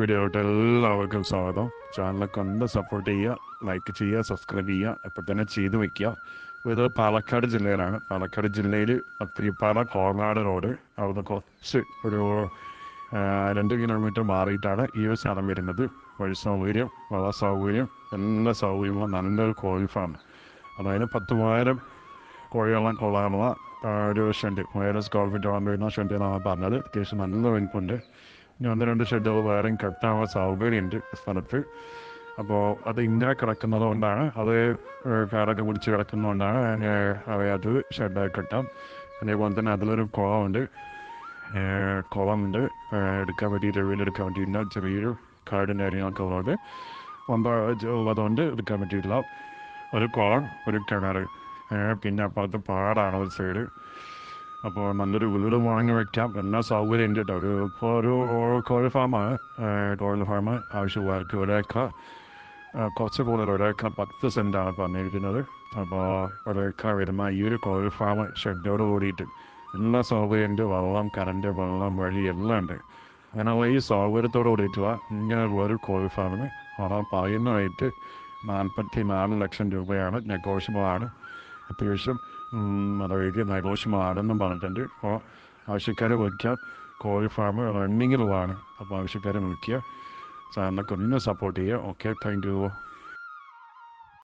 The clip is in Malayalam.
വീഡിയോട്ട് എല്ലാവർക്കും സ്വാഗതം. ചാനലൊക്കെ ഒന്ന് സപ്പോർട്ട് ചെയ്യുക ലൈക്ക് ചെയ്യുക സബ്സ്ക്രൈബ് ചെയ്യുക ഇപ്പം തന്നെ ചെയ്തു വെക്കുക. ഇത് പാലക്കാട് ജില്ലയിലാണ്. പാലക്കാട് ജില്ലയിൽ അത്തിരിപ്പാറ കോർനാട് റോഡ് അവിടെ കുറച്ച് ഒരു രണ്ട് കിലോമീറ്റർ മാറിയിട്ടാണ് ഈ ഒരു സ്ഥലം വരുന്നത്. വഴി സൗകര്യം വള സൗകര്യം എല്ലാ സൗകര്യവും നല്ലൊരു കോഴി ഫാം അതായത് പത്ത് മൂവായിരം കോഴികളാൻ കൊള്ളാനുള്ള ഒരു ഷെഡ് മൂവായിരം സ്ക്വയർ ഫീറ്റ് ഷെഡ് എന്നാണ് പറഞ്ഞത്. അത്യാവശ്യം നല്ല വലിപ്പുണ്ട് ഇനി ഒന്ന് രണ്ട് ഷെഡുകൾ വേറെയും കെട്ടാനുള്ള സൗകര്യമുണ്ട് സ്ഥലത്ത്. അപ്പോൾ അത് ഇങ്ങനെ കിടക്കുന്നത് കൊണ്ടാണ് അത് കാറൊക്കെ പിടിച്ച് കിടക്കുന്നതുകൊണ്ടാണ് അവയത് ഷെഡായി ഷെഡ് കെട്ടാം. അതേപോലെ തന്നെ അതിലൊരു കുളമുണ്ട്. കുളമുണ്ട്. എടുക്കാൻ പറ്റിയിട്ട് വീടെടുക്കാൻ വേണ്ടിയില്ല ചെറിയൊരു കാടിന്റെ കാര്യങ്ങളൊക്കെ ഉള്ളത്. ഒമ്പത് ഉള്ളതുകൊണ്ട് എടുക്കാൻ പറ്റിയിട്ടില്ല ഒരു കുളം ഒരു കിണർ പിന്നെ അപ്പുറത്ത് പാടാണ് ഒരു സൈഡ് അപ്പോൾ നല്ലൊരു വീട് വാങ്ങി വെക്കാം. എല്ലാ സൗകര്യം ഉണ്ട് കേട്ടോ ഒരു ഒരു കോഴി ഫാമാണ് കോഴി ഫാം ആവശ്യമായിട്ട് ഒരേക്കർ. കുറച്ച് കൂടുതൽ ഒരേക്കർ പത്ത് സെന്റാണ് പറഞ്ഞിരിക്കുന്നത്. അപ്പോൾ ഒരേക്കർ വരുമ്പോൾ ഈ ഒരു കോഴി ഫാം ഷെഡോട് കൂടിയിട്ട് എല്ലാ സൗകര്യം ഉണ്ട് വെള്ളം കറണ്ട് വെള്ളം വഴി എല്ലാം ഉണ്ട്. അങ്ങനെ ഈ സൗകര്യത്തോട് കൂടിയിട്ടുള്ള ഇങ്ങനെ ഒരു കോഴി ഫാമിന് അവിടെ പറയുന്നതായിട്ട് നാൽപ്പത്തി നാല് ലക്ഷം രൂപയാണ് നെഗോഷ്യബിളാണ് അത്യാവശ്യം അതായത് ആടെന്നും പറഞ്ഞിട്ടുണ്ട്. അപ്പോൾ ആവശ്യക്കാരെ വിളിക്കാം കോഴി ഫാം റണ്ണിങ്ങിലുള്ളതാണ്. അപ്പോൾ ആവശ്യക്കാരെ വിളിക്കുക. സാറിനൊക്കെ ഒന്ന് സപ്പോർട്ട് ചെയ്യുക. Okay thank you.